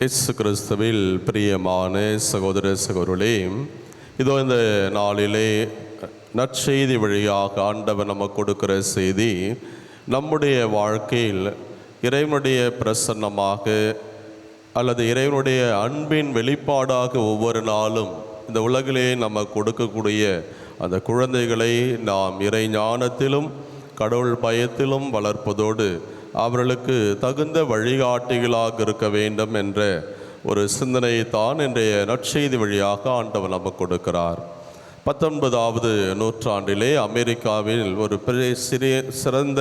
இயேசு கிறிஸ்துவில் பிரியமான சகோதர சகோதரே இதோ இந்த நாளிலே நற்செய்தி வழியாக ஆண்டவர் நமக்கு கொடுக்கிற செய்தி நம்முடைய வாழ்க்கையில் இறைவனுடைய பிரசன்னமாக அல்லது இறைவனுடைய அன்பின் வெளிப்பாடாக ஒவ்வொரு நாளும் இந்த உலகிலே நம்ம கொடுக்கக்கூடிய அந்த குழந்தைகளை நாம் இறை ஞானத்திலும் கடவுள் பயத்திலும் வளர்ப்பதோடு அவர்களுக்கு தகுந்த வழிகாட்டிகளாக இருக்க வேண்டும் என்ற ஒரு சிந்தனையை தான் இன்றைய நற்செய்தி வழியாக ஆண்டவர் நமக்கு கொடுக்கிறார். பத்தொன்பதாவது நூற்றாண்டிலே அமெரிக்காவில் ஒரு பெரிய சிறிய சிறந்த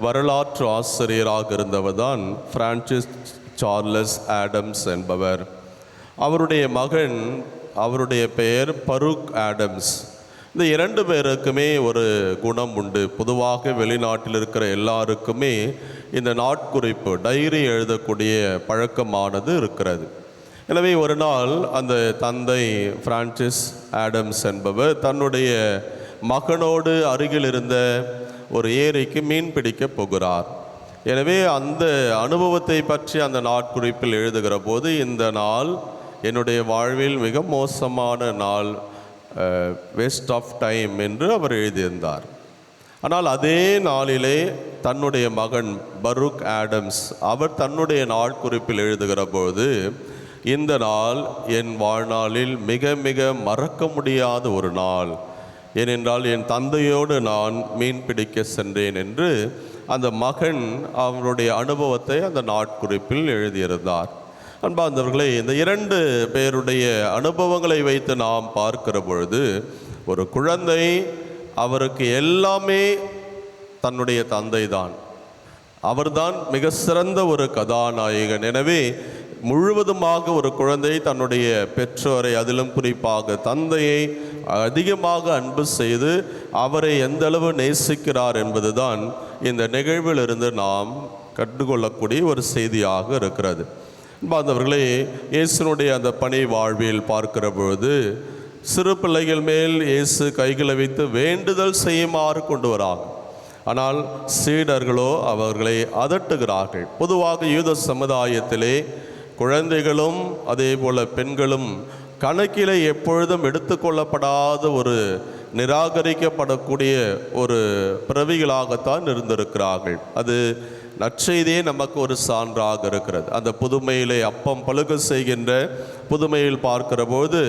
வரலாற்று ஆசிரியராக இருந்தவர் தான் பிரான்சிஸ் சார்லஸ் ஆடம்ஸ் என்பவர். அவருடைய மகன் அவருடைய பெயர் பருக் ஆடம்ஸ். இந்த இரண்டு பேருக்குமே ஒரு குணம் உண்டு. பொதுவாக வெளிநாட்டில் இருக்கிற எல்லாருக்குமே இந்த நாட்குறிப்பு டைரி எழுதக்கூடிய பழக்கமானது இருக்கிறது. எனவே ஒரு நாள் அந்த தந்தை பிரான்சிஸ் ஆடம்ஸ் என்பவர் தன்னுடைய மகனோடு அருகில் இருந்த ஒரு ஏரிக்கு மீன் பிடிக்க போகிறார். எனவே அந்த அனுபவத்தை பற்றி அந்த நாட்குறிப்பில் எழுதுகிற போது இந்த நாள் என்னுடைய வாழ்வில் மிக மோசமான நாள் வேஸ்ட் ஆஃப் டைம் என்று அவர் எழுதியிருந்தார். ஆனால் அதே நாளிலே தன்னுடைய மகன் பருக் ஆடம்ஸ் அவர் தன்னுடைய நாட்குறிப்பில் எழுதுகிற போது இந்த நாள் என் வாழ்நாளில் மிக மிக மறக்க முடியாத ஒரு நாள். ஏனென்றால் என் தந்தையோடு நான் மீன் பிடிக்க சென்றேன் என்று அந்த மகன் அவருடைய அனுபவத்தை அந்த நாட்குறிப்பில் எழுதியிருந்தார். அன்பார்ந்தவர்களே இந்த இரண்டு பேருடைய அனுபவங்களை வைத்து நாம் பார்க்கிற பொழுது ஒரு குழந்தை அவருக்கு எல்லாமே தன்னுடைய தந்தை தான் அவர்தான் மிக சிறந்த ஒரு கதாநாயகன். எனவே முழுவதுமாக ஒரு குழந்தை தன்னுடைய பெற்றோரை அதிலும் குறிப்பாக தந்தையை அதிகமாக அன்பு செய்து அவரை எந்தளவு நேசிக்கிறார் என்பதுதான் இந்த நிகழ்விலிருந்து நாம் கற்றுக்கொள்ளக்கூடிய ஒரு செய்தியாக இருக்கிறது. பாந்தவர்களே இயேசுனுடைய அந்த பணி வாழ்வில் பார்க்கிற பொழுது சிறு பிள்ளைகள் மேல் இயேசு கைகளை வைத்து வேண்டுதல் செய்யுமாறு கொண்டு வராங்க. ஆனால் சீடர்களோ அவர்களை அதட்டுகிறார்கள். பொதுவாக யூத சமுதாயத்திலே குழந்தைகளும் அதே போல் பெண்களும் கணக்கிலே எப்பொழுதும் எடுத்துக்கொள்ளப்படாத ஒரு நிராகரிக்கப்படக்கூடிய ஒரு பிறவிகளாகத்தான் இருந்திருக்கிறார்கள். அது நற்செய்தியே நமக்கு ஒரு சான்றாக இருக்கிறது. அந்த புதுமையிலே அப்பம் பழுக செய்கின்ற புதுமையில் பார்க்கிற போது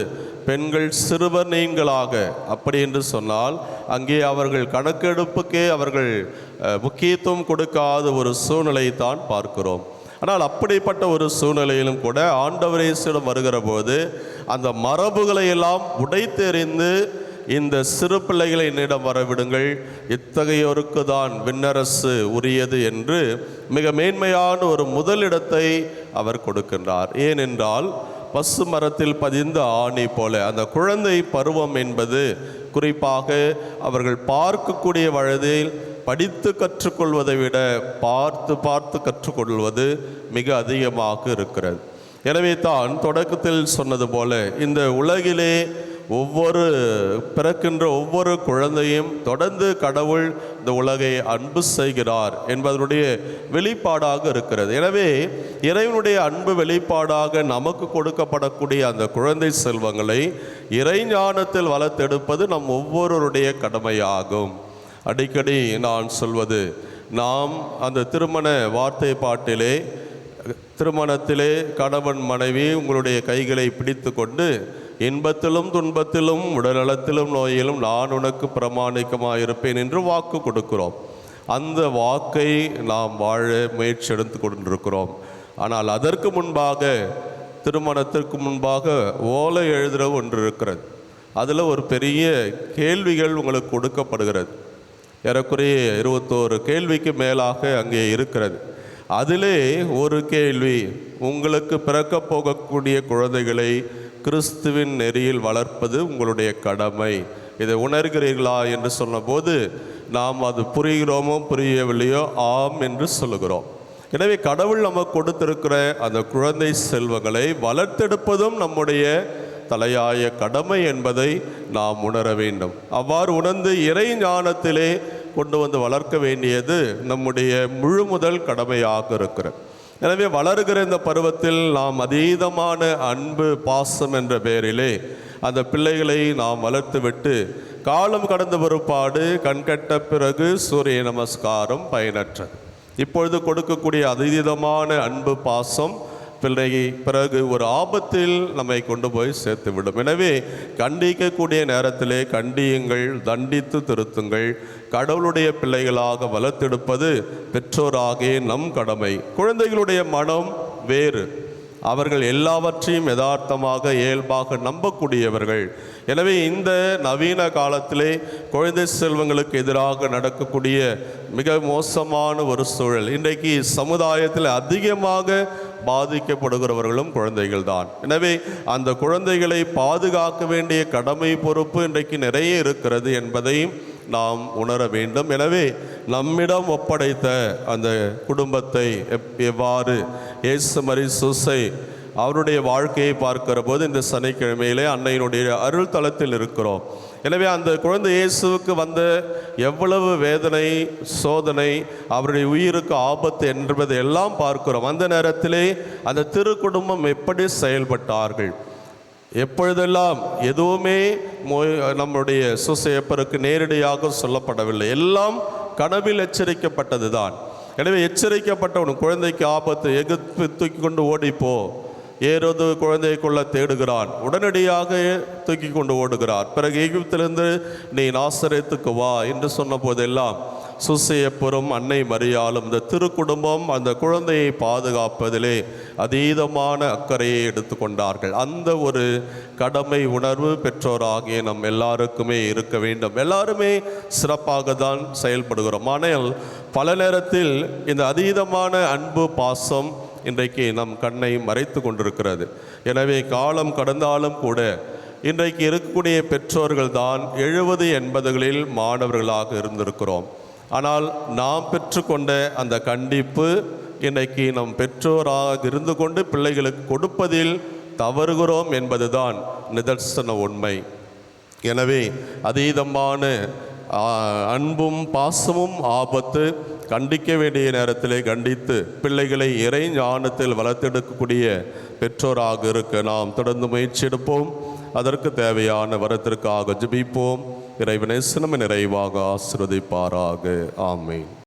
பெண்கள் சிறுவர் நீங்களாக. அப்படி என்று சொன்னால் அங்கே அவர்கள் கணக்கெடுப்புக்கே அவர்கள் முக்கியத்துவம் கொடுக்காத ஒரு சூழ்நிலை தான் பார்க்கிறோம். ஆனால் அப்படிப்பட்ட ஒரு சூழ்நிலையிலும் கூட ஆண்டவரேசிடம் வருகிற போது அந்த மரபுகளை எல்லாம் உடைத்தெறிந்து இந்த சிறு பிள்ளைகளை என்னிடம் வரவிடுங்கள். இத்தகையோருக்கு தான் விண்ணரசு உரியது என்று மிக மேன்மையான ஒரு முதலிடத்தை அவர் கொடுக்கின்றார். ஏனென்றால் பசு மரத்தில் பதிந்த ஆணி போல அந்த குழந்தை பருவம் என்பது குறிப்பாக அவர்கள் பார்க்கக்கூடிய வயதில் படித்து கற்றுக்கொள்வதை விட பார்த்து பார்த்து கற்றுக்கொள்வது மிக அதிகமாக இருக்கிறது. எனவே தான் தொடக்கத்தில் சொன்னது போல இந்த உலகிலே ஒவ்வொரு பிறக்கின்ற ஒவ்வொரு குழந்தையும் தொடர்ந்து கடவுள் இந்த உலகை அன்பு செய்கிறார் என்பதனுடைய வெளிப்பாடாக இருக்கிறது. எனவே இறைவனுடைய அன்பு வெளிப்பாடாக நமக்கு கொடுக்கப்படக்கூடிய அந்த குழந்தை செல்வங்களை இறைஞானத்தில் வளர்த்தெடுப்பது நம் ஒவ்வொருவருடைய கடமையாகும். அடிக்கடி நான் சொல்வது நாம் அந்த திருமண வார்த்தை பாட்டிலே திருமணத்திலே கணவன் மனைவி உங்களுடைய கைகளை பிடித்து கொண்டு இன்பத்திலும் துன்பத்திலும் உடல்நலத்திலும் நோயிலும் நான் உனக்கு பிரமாணிக்கமாக இருப்பேன் என்று வாக்கு கொடுக்கிறோம். அந்த வாக்கை நாம் வாழ முயற்சி எடுத்து கொண்டிருக்கிறோம். ஆனால் அதற்கு முன்பாக திருமணத்திற்கு முன்பாக ஓலை எழுதுகிற ஒன்று இருக்கிறது. அதில் ஒரு பெரிய கேள்விகள் உங்களுக்கு கொடுக்கப்படுகிறது. ஏறக்குறைய இருபத்தோரு கேள்விக்கு மேலாக அங்கே இருக்கிறது. அதிலே ஒரு கேள்வி உங்களுக்கு பிறக்கப் போகக்கூடிய குழந்தைகளை கிறிஸ்துவின் நெறியில் வளர்ப்பது உங்களுடைய கடமை. இதை உணர்கிறீர்களா என்று சொன்னபோது நாம் அது புரிகிறோமோ புரியவில்லையோ ஆம் என்று சொல்லுகிறோம். எனவே கடவுள் நமக்கு கொடுத்திருக்கிற அந்த குழந்தை செல்வங்களை வளர்த்தெடுப்பதும் நம்முடைய தலையாய கடமை என்பதை நாம் உணர வேண்டும். அவ்வாறு உணர்ந்து இறை ஞானத்திலே கொண்டு வந்து வளர்க்க வேண்டியது நம்முடைய முழு முதல் கடமையாக இருக்கிறது. எனவே வளருகிற இந்த பருவத்தில் நாம் அதீதமான அன்பு பாசம் என்ற பெயரிலே அந்த பிள்ளைகளை நாம் வளர்த்துவிட்டு காலம் கடந்த பிற்பாடு கண்கட்ட பிறகு சூரிய நமஸ்காரம் பயனற்றது. இப்பொழுது கொடுக்கக்கூடிய அதீதமான அன்பு பாசம் பிள்ளை பிறகு ஒரு ஆபத்தில் நம்மை கொண்டு போய் சேர்த்துவிடும். எனவே கண்டிக்கக்கூடிய நேரத்திலே கண்டியுங்கள் தண்டித்து திருத்துங்கள். கடவுளுடைய பிள்ளைகளாக வளர்த்தெடுப்பது பெற்றோராகிய நம் கடமை. குழந்தைகளுடைய மனம் வேறு. அவர்கள் எல்லாவற்றையும் யதார்த்தமாக இயல்பாக நம்பக்கூடியவர்கள். எனவே இந்த நவீன காலத்திலே குழந்தை செல்வங்களுக்கு எதிராக நடக்கக்கூடிய மிக மோசமான ஒரு சூழல். இன்றைக்கு சமுதாயத்தில் அதிகமாக பாதிக்கப்படுகிறவர்களும் குழந்தைகள் தான் எனவே அந்த குழந்தைகளை பாதுகாக்க வேண்டிய கடமை பொறுப்பு இன்றைக்கு நிறைய இருக்கிறது என்பதையும் நாம் உணர வேண்டும். எனவே நம்மிடம் ஒப்படைத்த அந்த குடும்பத்தை எப்- எவ்வாறு ஏசுமரி மரி சுசை அவருடைய வாழ்க்கையை பார்க்கிற போது இந்த சனிக்கிழமையிலே அன்னையினுடைய அருள் தளத்தில் இருக்கிறோம். எனவே அந்த குழந்தை இயேசுவுக்கு வந்த எவ்வளவு வேதனை சோதனை அவருடைய உயிருக்கு ஆபத்து என்பதை எல்லாம் பார்க்கிறோம். அந்த நேரத்திலே அந்த திரு குடும்பம் எப்படி செயல்பட்டார்கள்? எப்பொழுதெல்லாம் எதுவுமே மொய்- நம்முடைய சுசையப்பருக்கு நேரடியாக சொல்லப்படவில்லை. எல்லாம் கனவில் எச்சரிக்கப்பட்டது தான் எனவே எச்சரிக்கப்பட்ட உன் குழந்தைக்கு ஆபத்து எகு தூக்கி கொண்டு ஓடிப்போ ஏரோது குழந்தையை கொள்ள தேடுகிறான். உடனடியாக தூக்கி கொண்டு ஓடுகிறார். பிறகு எகிப்திலிருந்து நீ நாசரத்துக்கு வா என்று சொன்ன போதெல்லாம் சுசையப்புறம் அன்னை மரியாலும் இந்த திருக்குடும்பம் அந்த குழந்தையை பாதுகாப்பதிலே அதீதமான அக்கறையை எடுத்துக்கொண்டார்கள். அந்த ஒரு கடமை உணர்வு பெற்றோராகிய நம் எல்லாருக்குமே இருக்க வேண்டும். எல்லாருமே சிறப்பாக தான் செயல்படுகிறோம். ஆனால் பல நேரத்தில் இந்த அதீதமான அன்பு பாசம் இன்றைக்கு நம் கண்ணை மறைத்து கொண்டிருக்கிறது. எனவே காலம் கடந்தாலும் கூட இன்றைக்கு இருக்கக்கூடிய பெற்றோர்கள் தான் எழுபது எண்பதுகளில் மாணவர்களாக இருந்திருக்கிறோம். ஆனால் நாம் பெற்றுக்கொண்ட அந்த கண்டிப்பு இன்னைக்கு நம் பெற்றோராக இருந்து கொண்டு பிள்ளைகளுக்கு கொடுப்பதில் தவறுகிறோம் என்பதுதான் நிதர்சன உண்மை. எனவே அதீதமான அன்பும் பாசமும் ஆபத்து கண்டிக்க வேண்டிய நேரத்திலே கண்டித்து பிள்ளைகளை இறை ஞானத்தில் வளர்த்தெடுக்கக்கூடிய பெற்றோராக இருக்க நாம் தொடர்ந்து முயற்சி எடுப்போம். அதற்கு தேவையான வரத்திற்காக ஜபிப்போம். இறைவனை சினம நிறைவாக ஆசிர்வதிப்பாராக. ஆமை